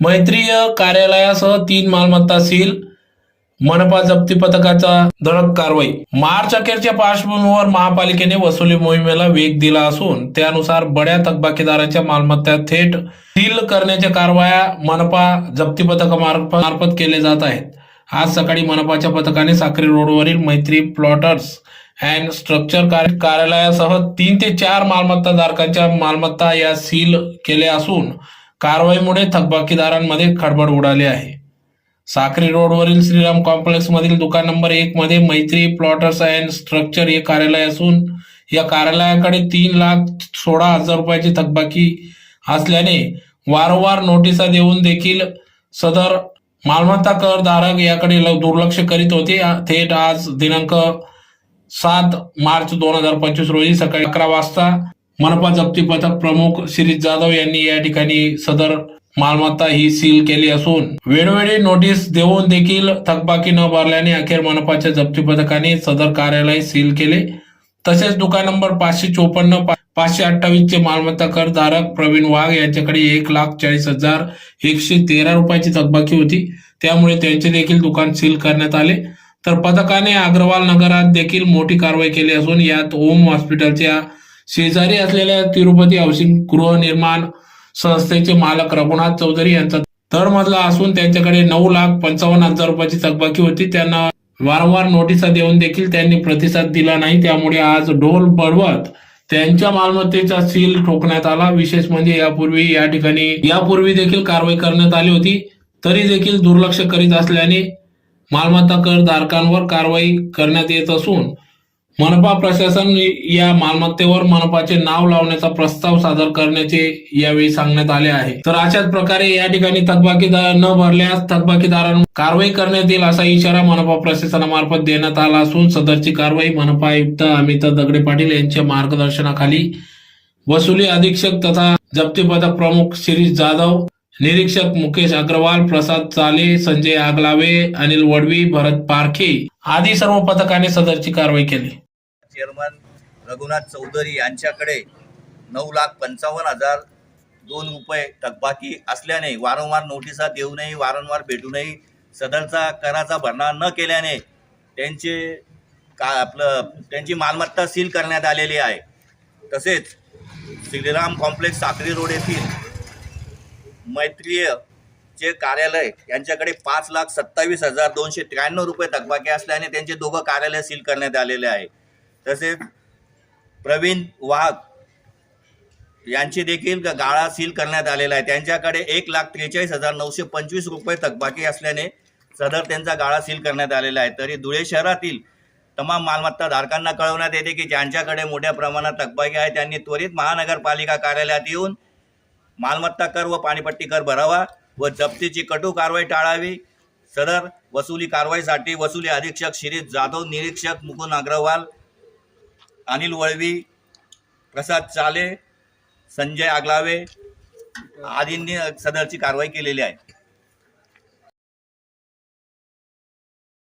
मैत्रीय कार्यालयासह तीन मालमत्ता सील मनपा जप्ती पथकाचा धडक कारवाई. मार्च अखेरच्या पार्श्वभूमीवर महापालिकेने वसुली मोहिमेला वेग दिला असून त्यानुसार बड्या थकबाकीदारांच्या मालमत्ता थेट सील करण्याच्या कारवाया मनपा जप्ती पथकामार्फत केले जात आहेत. आज सकाळी मनपाच्या पथकाने साक्री रोडवरील मैत्री प्लॉटर्स अँड स्ट्रक्चर कार्यालयासह तीन ते चार मालमत्ता धारकांच्या मालमत्ता या सील केल्या असून कारवाईमुळे थकबाकीदारांमध्ये खडबड उडाली आहे. साक्री रोडवरील श्रीराम कॉम्प्लेक्स मधील दुकान नंबर एक मध्ये मैत्री प्लॉटर्स अँड स्ट्रक्चर हे कार्यालय असून या कार्यालयाकडे तीन लाख सोळा हजार रुपयाची थकबाकी असल्याने वारंवार नोटिसा देऊन देखील सदर मालमत्ता करधारक याकडे ल- दुर्लक्ष करीत होते. थेट आज दिनांक सात मार्च दोन हजार पंचवीस रोजी सकाळी अकरा वाजता मनपा जप्ती पथक प्रमुख श्री जाधव यांनी या ठिकाणी सदर मालमत्ता ही सील केली असून वेळोवेळी नोटीस देऊन देखील थकबाकी न भरल्याने अखेर मनपाच्या जप्ती पथकाने सदर कार्यालय सील केले. तसेच दुकान नंबर पाचशे चोपन्न पाचशे अठ्ठावीस चे मालमत्ता कर धारक प्रवीण वाघ यांच्याकडे एक लाख चाळीस हजार एकशे तेरा रुपयाची थकबाकी होती. त्यामुळे त्यांचे देखील दुकान सील करण्यात आले. तर पथकाने अग्रवाल नगरात देखील मोठी कारवाई केली असून यात ओम हॉस्पिटलच्या शेजारी असलेल्या तिरुपती हाऊसिंग गृहनिर्माण संस्थेचे मालक रघुनाथ चौधरी यांचा तरमधला असून त्यांच्याकडे नऊ लाख पंचावन्न हजार रुपयाची थकबाकी होती. त्यांना वारंवार नोटिसा देऊन देखील त्यांनी प्रतिसाद दिला नाही. त्यामुळे आज ढोल बडवत त्यांच्या मालमत्तेचा सील ठोकण्यात आला. विशेष म्हणजे यापूर्वी या ठिकाणी यापूर्वी देखील कारवाई करण्यात आली होती. तरी देखील दुर्लक्ष करीत असल्याने मालमत्ता कर धारकांवर कारवाई करण्यात येत असून मनपा प्रशासन या मालमत्तेवर मनपाचे नाव लावण्याचा प्रस्ताव सादर करण्याचे यावेळी सांगण्यात आले आहे. तर अशाच प्रकारे या ठिकाणी थकबाकीदार न भरल्यास थकबाकीदारांवर कारवाई करण्यात येईल असा इशारा मनपा प्रशासनामार्फत देण्यात आला असून सदरची कारवाई मनपा आयुक्त अमित दगडे पाटील यांच्या मार्गदर्शनाखाली वसुली अधीक्षक तथा जप्ती पथक प्रमुख शिरीष जाधव निरीक्षक मुकेश अग्रवाल प्रसाद चाले संजय आगलावे अनिल वडवी भरत पारखे आदी सर्व पथकाने सदरची कारवाई केली. चेअरमन रघुनाथ चौधरी यांच्याकडे नऊ लाख पंचावन्न हजार दोन रुपये थकबाकी असल्याने वारंवार नोटिसा देऊनही वारंवार भेटूनही सदरचा कराचा भरणा न केल्याने त्यांचे का आपलं त्यांची मालमत्ता सील करण्यात आलेली आहे. तसेच श्रीराम कॉम्प्लेक्स साखरी रोड येथील मैत्रीय चे कार्यालय यांच्याकडे पाच लाख सत्तावीस हजार दोनशे त्र्याण्णव रुपये थकबाकी असल्याने त्यांचे दोघं कार्यालय सील करण्यात आलेले आहे. तसेच प्रवीण वाघ यांची देखील गाळा सील करण्यात आलेला आहे. त्यांच्याकडे एक लाख त्रेचाळीस हजार नऊशे पंचवीस रुपये थकबाकी असल्याने सदर त्यांचा गाळा सील करण्यात आलेला आहे. तरी धुळे शहरातील तमाम मालमत्ता धारकांना कळवण्यात येते की ज्यांच्याकडे मोठ्या प्रमाणात थकबाकी आहे त्यांनी त्वरित महानगरपालिका कार्यालयात येऊन मालमत्ता कर व पाणीपट्टी कर भरावा व जप्तीची कटू कारवाई टाळावी. सदर वसुली कारवाईसाठी वसुली अधीक्षक शिरीष जाधव निरीक्षक मुकुंद अग्रवाल अनिल वळवी प्रसाद चाले संजय आगलावे आदींनी सदरची कारवाई केलेली आहे.